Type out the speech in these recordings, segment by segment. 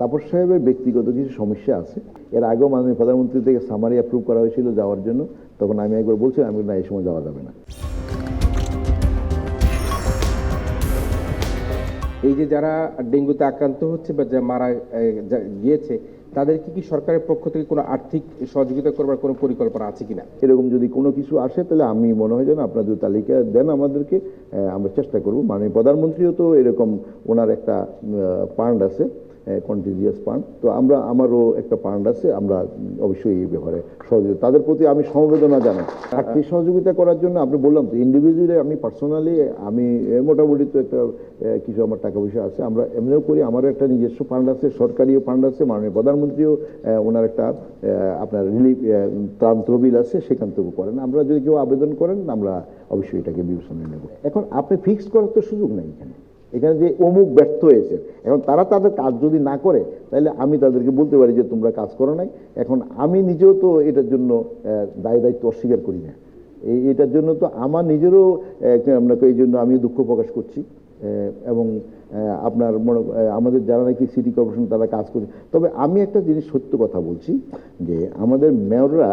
তাপস সাহেবের ব্যক্তিগত কিছু সমস্যা আছে। এর আগেও মাননীয় প্রধানমন্ত্রী থেকে সামারি অ্যাপ্রুভ করা হয়েছিল যাওয়ার জন্য। তখন আমি একবার বলছিলাম, আমি না, এই সময় যাওয়া যাবে না। এই যে যারা ডেঙ্গুতে আক্রান্ত হচ্ছে বা যা মারা গিয়েছে তাদেরকে কি সরকারের পক্ষ থেকে কোনো আর্থিক সহযোগিতা করবার কোনো পরিকল্পনা আছে কিনা? এরকম যদি কোনো কিছু আসে, তাহলে আমি মনে হয় যেন আপনার যদি তালিকা দেন আমাদেরকে আমরা চেষ্টা করব। মাননীয় প্রধানমন্ত্রীও তো এরকম ওনার একটা পান্ড আছে। কন্টিজিয়াস পান্ড তো আমরা, আমারও একটা পান্ড আছে, আমরা অবশ্যই এই ব্যাপারে সহযোগিতা, তাদের প্রতি আমি সমবেদনা জানাই। আর্থিক সহযোগিতা করার জন্য আপনি বললাম তো ইন্ডিভিজুয়ালি আমি পার্সোনালি আমি মোটামুটি তো একটা কিছু আমার টাকা পয়সা আছে, আমরা এমনিও করি, আমারও একটা নিজস্ব ফান্ড আছে, সরকারিও ফান্ড আছে, মাননীয় প্রধানমন্ত্রীও ওনার একটা আপনার রিলিফ ত্রাণ তহবিল আছে, সেখান থেকেও করেন। আমরা যদি কেউ আবেদন করেন, আমরা অবশ্যই এটাকে বিবেচনায় নেব। এখন আপনি ফিক্স করার তো সুযোগ নেই এখানে। এখানে যে অমুক ব্যর্থ হয়েছে, এখন তারা তাদের কাজ যদি না করে, তাহলে আমি তাদেরকে বলতে পারি যে তোমরা কাজ করো নাই। এখন আমি নিজেও তো এটার জন্য দায় দায়িত্ব অস্বীকার করি না। এই, এটার জন্য তো আমার নিজেরও আপনাকে এই জন্য আমি দুঃখ প্রকাশ করছি। এবং আপনার মনে আমাদের যারা নাকি সিটি কর্পোরেশন তারা কাজ করছে। তবে আমি একটা জিনিস সত্য কথা বলছি, যে আমাদের মেয়ররা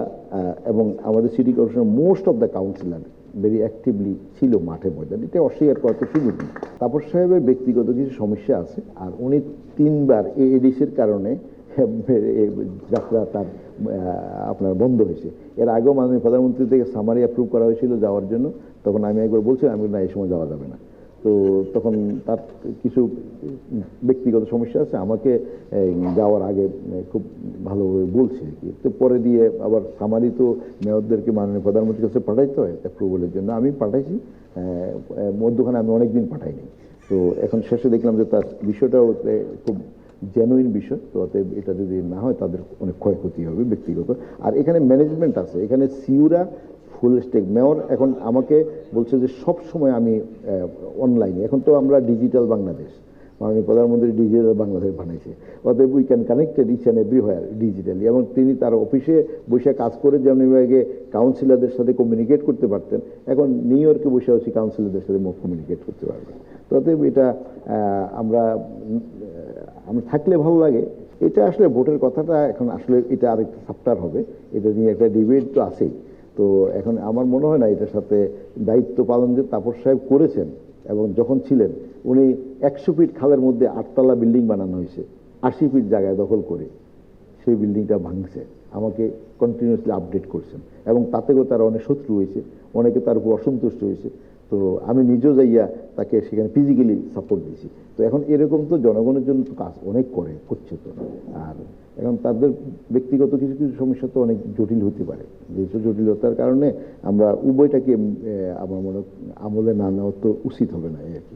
এবং আমাদের city corporation most of the councillor very actively ছিল মাঠে ময়দানে। এটা অস্বীকার করার তো সুযোগ নেই। তাপস সাহেবের ব্যক্তিগত কিছু সমস্যা আছে, আর উনি তিনবার এই এডিসের কারণে যাত্রা তার আপনার বন্ধ হয়েছে। এর আগেও মাননীয় প্রধানমন্ত্রী থেকে সামারি অ্যাপ্রুভ করা হয়েছিল যাওয়ার জন্য, তখন আমি একবার বলছিলাম, আমি না, এই সময় যাওয়া যাবে না। তো তখন তার কিছু ব্যক্তিগত সমস্যা আছে, আমাকে যাওয়ার আগে খুব ভালোভাবে বলছে আর কি। তো পরে দিয়ে আবার সামারি তো মেয়রদেরকে মাননীয় প্রধানমন্ত্রীর কাছে পাঠাইতে হয় অ্যাপ্রুভালের জন্য। আমি পাঠাইছি মধ্যখানে আমি অনেকদিন পাঠাইনি। তো এখন শেষে দেখলাম যে তার বিষয়টাও খুব জেনুইন বিষয়, তো অতএব এটা যদি না হয়, তাদের অনেক ক্ষয়ক্ষতি হবে ব্যক্তিগত। আর এখানে ম্যানেজমেন্ট আছে, এখানে সিউরা ফুল স্টেক মেয়র এখন আমাকে বলছে যে সব সময় আমি অনলাইনে এখন তো আমরা ডিজিটাল বাংলাদেশ। মাননীয় প্রধানমন্ত্রী ডিজিটাল বাংলাদেশ বানাইছে। অতএব we can connected each and everywhere digitally এবং তিনি তার অফিসে বসে কাজ করে যেমন আগে কাউন্সিলরদের সাথে কমিউনিকেট করতে পারতেন, এখন নিউ ইয়র্কে বসে হচ্ছে কাউন্সিলরদের সাথে কমিউনিকেট করতে পারবেন। অতএব এটা আমরা আমরা থাকলে ভালো লাগে। এটা আসলে ভোটের কথাটা এখন আসলে এটা আরেকটা সাপ্তার হবে। এটা নিয়ে একটা ডিবেট তো আছেই। তো এখন আমার মনে হয় না এটার সাথে দায়িত্ব পালন যে তাপস সাহেব করেছেন এবং যখন ছিলেন, উনি একশো ফিট খালের মধ্যে আটতলা বিল্ডিং বানানো হয়েছে, আশি ফিট জায়গায় দখল করে। সেই বিল্ডিংটা ভাঙছে। আমাকে কন্টিনিউয়াসলি আপডেট করছেন। এবং তাতেও তার অনেক শত্রু হয়েছে, অনেকে তার উপর অসন্তুষ্ট হয়েছে। তো আমি নিজেও যাইয়া তাকে সেখানে ফিজিক্যালি সাপোর্ট দিয়েছি। তো এখন এরকম তো জনগণের জন্য তো কাজ অনেক করে, করছে তো। আর এখন তাদের ব্যক্তিগত কিছু কিছু সমস্যা তো অনেক জটিল হতে পারে। যেসব জটিলতার কারণে আমরা উভয়টাকে আমার মনে, আমলে না নেওয়া তো উচিত হবে না এই আর কি।